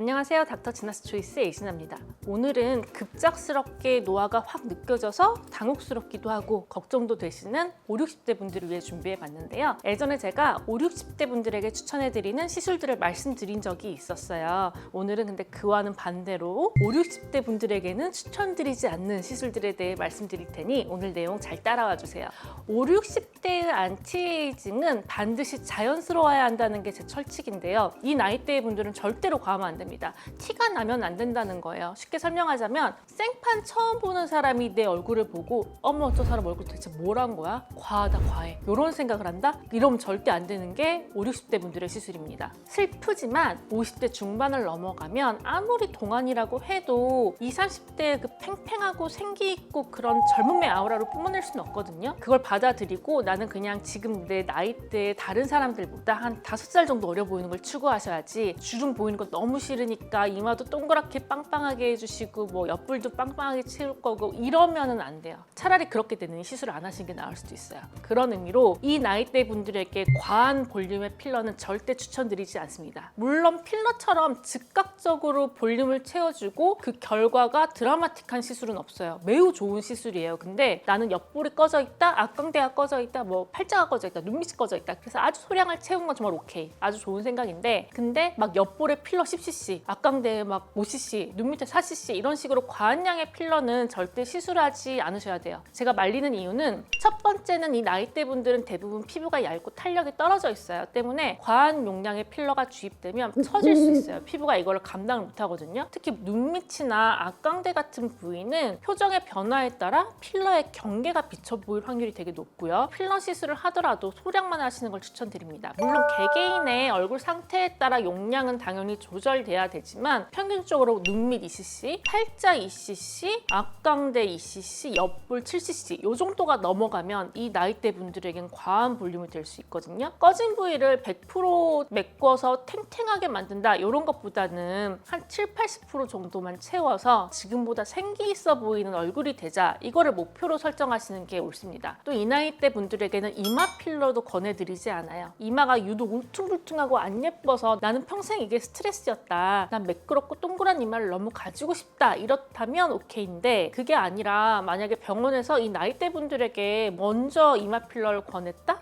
안녕하세요. 닥터 지나스 초이스의 이신아입니다. 오늘은 급작스럽게 노화가 확 느껴져서 당혹스럽기도 하고 걱정도 되시는 5, 60대 분들을 위해 준비해 봤는데요. 예전에 제가 5, 60대 분들에게 추천해 드리는 시술들을 말씀드린 적이 있었어요. 오늘은 근데 그와는 반대로 5, 60대 분들에게는 추천드리지 않는 시술들에 대해 말씀드릴 테니 오늘 내용 잘 따라와 주세요. 5, 60대의 안티에이징은 반드시 자연스러워야 한다는 게 제 철칙인데요. 이 나이대의 분들은 절대로 과하면 안 됩니다. 티가 나면 안 된다는 거예요. 쉽게 설명하자면 생판 처음 보는 사람이 내 얼굴을 보고 어머 저 사람 얼굴 도대체 뭐란 거야? 과하다 과해. 이런 생각을 한다? 이러면 절대 안 되는 게 5, 60대 분들의 시술입니다. 슬프지만 50대 중반을 넘어가면 아무리 동안이라고 해도 20, 30대의 그 팽팽하고 생기 있고 그런 젊음의 아우라로 뿜어낼 수는 없거든요. 그걸 받아들이고 나는 그냥 지금 내 나이대의 다른 사람들보다 한 다섯 살 정도 어려 보이는 걸 추구하셔야지 주름 보이는 거 너무 싫 으니까 이마도 동그랗게 빵빵하게 해주시고 뭐 옆불도 빵빵하게 채울 거고 이러면은 안 돼요. 차라리 그렇게 되는 시술을 안 하시는 게 나을 수도 있어요. 그런 의미로 이 나이대 분들에게 과한 볼륨의 필러는 절대 추천드리지 않습니다. 물론 필러처럼 즉각적으로 볼륨을 채워주고 그 결과가 드라마틱한 시술은 없어요. 매우 좋은 시술이에요. 근데 나는 옆볼이 꺼져 있다, 앞광대가 꺼져 있다, 뭐 팔자가 꺼져 있다, 눈밑이 꺼져 있다. 그래서 아주 소량을 채운 건 정말 오케이. 아주 좋은 생각인데 근데 막 옆볼에 필러 10cc, 앞광대에 막 5cc, 눈 밑에 4cc 이런 식으로 과한 양의 필러는 절대 시술하지 않으셔야 돼요. 제가 말리는 이유는 첫 번째는 이 나이대 분들은 대부분 피부가 얇고 탄력이 떨어져 있어요. 때문에 과한 용량의 필러가 주입되면 처질 수 있어요. 피부가 이걸 감당을 못 하거든요. 특히 눈 밑이나 앞광대 같은 부위는 표정의 변화에 따라 필러의 경계가 비쳐 보일 확률이 되게 높고요. 필러 시술을 하더라도 소량만 하시는 걸 추천드립니다. 물론 개개인의 얼굴 상태에 따라 용량은 당연히 조절돼야 되지만 평균적으로 눈밑 2cc, 팔자 2cc, 앞광대 2cc, 옆볼 7cc 이 정도가 넘어가면 이 나이대 분들에겐 과한 볼륨이 될 수 있거든요. 꺼진 부위를 100% 메꿔서 탱탱하게 만든다 이런 것보다는 한 7, 80% 정도만 채워서 지금보다 생기 있어 보이는 얼굴이 되자 이거를 목표로 설정하시는 게 옳습니다. 또 이 나이대 분들에게는 이마 필러도 권해드리지 않아요. 이마가 유독 울퉁불퉁하고 안 예뻐서 나는 평생 이게 스트레스였다. 난 매끄럽고 동그란 이마를 너무 가지고 싶다. 이렇다면 오케이인데 그게 아니라 만약에 병원에서 이 나이대 분들에게 먼저 이마 필러를 권했다?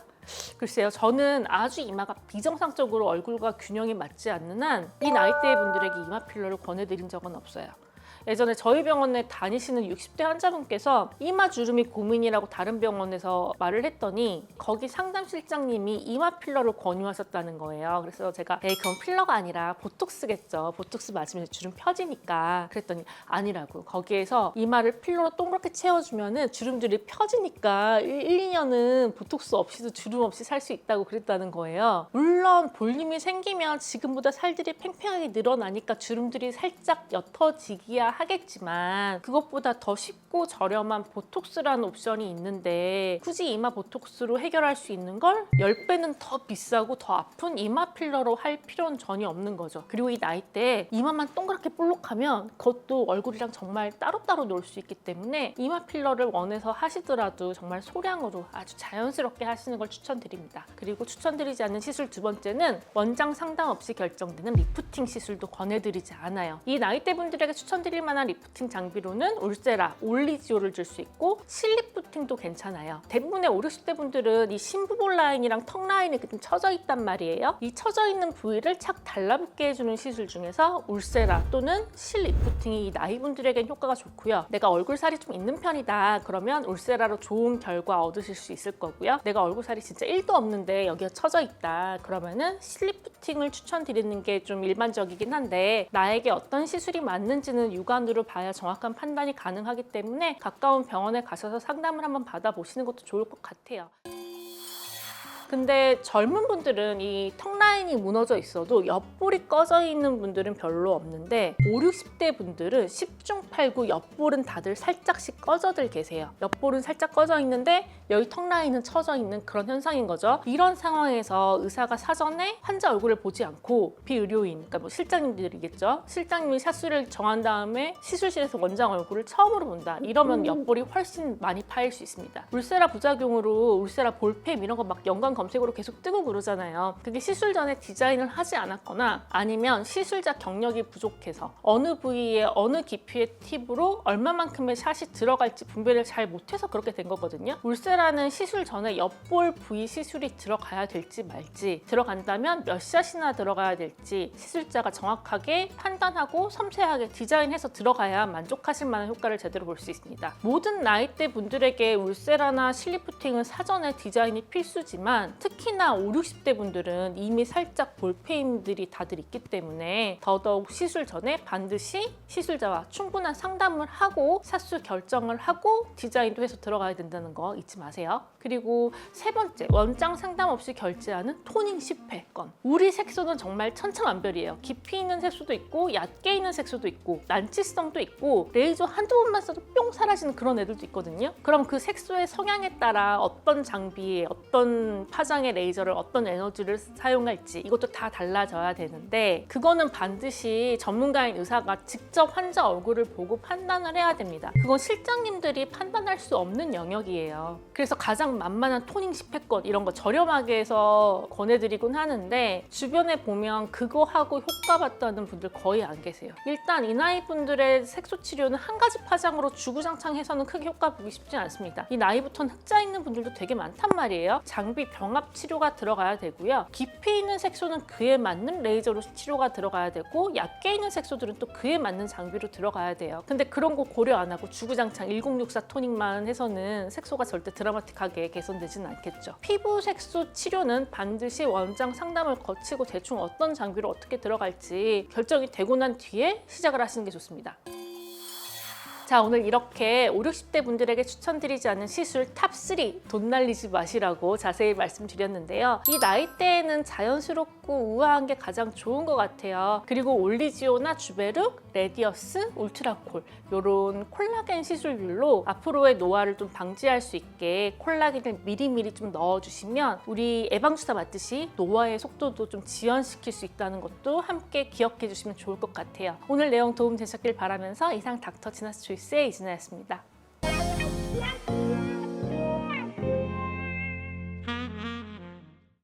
글쎄요, 저는 아주 이마가 비정상적으로 얼굴과 균형이 맞지 않는 한 이 나이대의 분들에게 이마 필러를 권해드린 적은 없어요. 예전에 저희 병원에 다니시는 60대 환자분께서 이마 주름이 고민이라고 다른 병원에서 말을 했더니 거기 상담실장님이 이마 필러를 권유하셨다는 거예요. 그래서 제가 에이 그건 필러가 아니라 보톡스겠죠. 보톡스 맞으면 주름 펴지니까. 그랬더니 아니라고. 거기에서 이마를 필러로 동그랗게 채워주면은 주름들이 펴지니까 1, 2년은 보톡스 없이도 주름 없이 살 수 있다고 그랬다는 거예요. 물론 볼륨이 생기면 지금보다 살들이 팽팽하게 늘어나니까 주름들이 살짝 옅어지기 야 하겠지만 그것보다 더 쉽고 저렴한 보톡스라는 옵션이 있는데 굳이 이마 보톡스로 해결할 수 있는 걸 10배는 더 비싸고 더 아픈 이마 필러로 할 필요는 전혀 없는 거죠. 그리고 이 나이대에 이마만 동그랗게 볼록하면 그것도 얼굴이랑 정말 따로따로 놀 수 있기 때문에 이마 필러를 원해서 하시더라도 정말 소량으로 아주 자연스럽게 하시는 걸 추천드립니다. 그리고 추천드리지 않는 시술 두 번째는 원장 상담 없이 결정되는 리프팅 시술도 권해드리지 않아요. 이 나이대 분들에게 추천드릴 만한 리프팅 장비로는 울세라, 올리지오를 줄 수 있고 실리프팅도 괜찮아요. 대부분의 5, 60대 분들은 이 심부볼 라인이랑 턱 라인이 좀 처져 있단 말이에요. 이 처져 있는 부위를 착 달라붙게 해주는 시술 중에서 울세라 또는 실리프팅이 이 나이 분들에겐 효과가 좋고요. 내가 얼굴 살이 좀 있는 편이다. 그러면 울세라로 좋은 결과 얻으실 수 있을 거고요. 내가 얼굴 살이 진짜 1도 없는데 여기가 처져 있다. 그러면은 실리프팅을 추천드리는 게 좀 일반적이긴 한데 나에게 어떤 시술이 맞는지는 육안으로 봐야 정확한 판단이 가능하기 때문에 가까운 병원에 가셔서 상담을 한번 받아보시는 것도 좋을 것 같아요. 근데 젊은 분들은 이 턱 라인이 무너져 있어도 옆볼이 꺼져 있는 분들은 별로 없는데 5, 60대 분들은 10중 8구 옆볼은 다들 살짝씩 꺼져들 계세요. 옆볼은 살짝 꺼져 있는데 여기 턱 라인은 처져 있는 그런 현상인 거죠. 이런 상황에서 의사가 사전에 환자 얼굴을 보지 않고 비의료인, 그러니까 뭐 실장님들이겠죠. 실장님이 샷수를 정한 다음에 시술실에서 원장 얼굴을 처음으로 본다. 이러면 옆볼이 훨씬 많이 파일 수 있습니다. 울세라 부작용으로 울세라 볼펜 이런 거 막 연관 검색으로 계속 뜨고 그러잖아요. 그게 시술 전에 디자인을 하지 않았거나 아니면 시술자 경력이 부족해서 어느 부위에 어느 깊이의 팁으로 얼마만큼의 샷이 들어갈지 분배를 잘 못해서 그렇게 된 거거든요. 울세라는 시술 전에 옆볼 부위 시술이 들어가야 될지 말지 들어간다면 몇 샷이나 들어가야 될지 시술자가 정확하게 판단하고 섬세하게 디자인해서 들어가야 만족하실 만한 효과를 제대로 볼 수 있습니다. 모든 나이대 분들에게 울세라나 실리프팅은 사전에 디자인이 필수지만 특히나 5, 60대 분들은 이미 살짝 볼페임들이 다들 있기 때문에 더더욱 시술 전에 반드시 시술자와 충분한 상담을 하고 사수 결정을 하고 디자인도 해서 들어가야 된다는 거 잊지 마세요. 그리고 세 번째, 원장 상담 없이 결제하는 토닝 10회 건. 우리 색소는 정말 천차만별이에요. 깊이 있는 색소도 있고 얕게 있는 색소도 있고 난치성도 있고 레이저 한두 번만 써도 뿅 사라지는 그런 애들도 있거든요. 그럼 그 색소의 성향에 따라 어떤 장비에 어떤 파장의 레이저를 어떤 에너지를 사용할지 이것도 다 달라져야 되는데 그거는 반드시 전문가인 의사가 직접 환자 얼굴을 보고 판단을 해야 됩니다. 그건 실장님들이 판단할 수 없는 영역이에요. 그래서 가장 만만한 토닝 10회권 이런 거 저렴하게 해서 권해드리곤 하는데 주변에 보면 그거 하고 효과 봤다는 분들 거의 안 계세요. 일단 이 나이 분들의 색소 치료는 한 가지 파장으로 주구장창해서는 크게 효과 보기 쉽지 않습니다. 이 나이부터는 흑자 있는 분들도 되게 많단 말이에요. 장비 병합 치료가 들어가야 되고요. 깊이 있는 색소는 그에 맞는 레이저로 치료가 들어가야 되고 얕게 있는 색소들은 또 그에 맞는 장비로 들어가야 돼요. 근데 그런 거 고려 안 하고 주구장창 1064 토닉만 해서는 색소가 절대 드라마틱하게 개선되지는 않겠죠. 피부 색소 치료는 반드시 원장 상담을 거치고 대충 어떤 장비로 어떻게 들어갈지 결정이 되고 난 뒤에 시작을 하시는 게 좋습니다. 자 오늘 이렇게 5, 60대 분들에게 추천드리지 않는 시술 탑3 돈 날리지 마시라고 자세히 말씀드렸는데요. 이 나이대에는 자연스럽고 우아한 게 가장 좋은 것 같아요. 그리고 올리지오나 주베룩, 레디어스, 울트라콜 이런 콜라겐 시술들로 앞으로의 노화를 좀 방지할 수 있게 콜라겐을 미리미리 좀 넣어주시면 우리 예방주사 맞듯이 노화의 속도도 좀 지연시킬 수 있다는 것도 함께 기억해 주시면 좋을 것 같아요. 오늘 내용 도움 되셨길 바라면서 이상 닥터 지나스 조이 스의 이진아였습니다.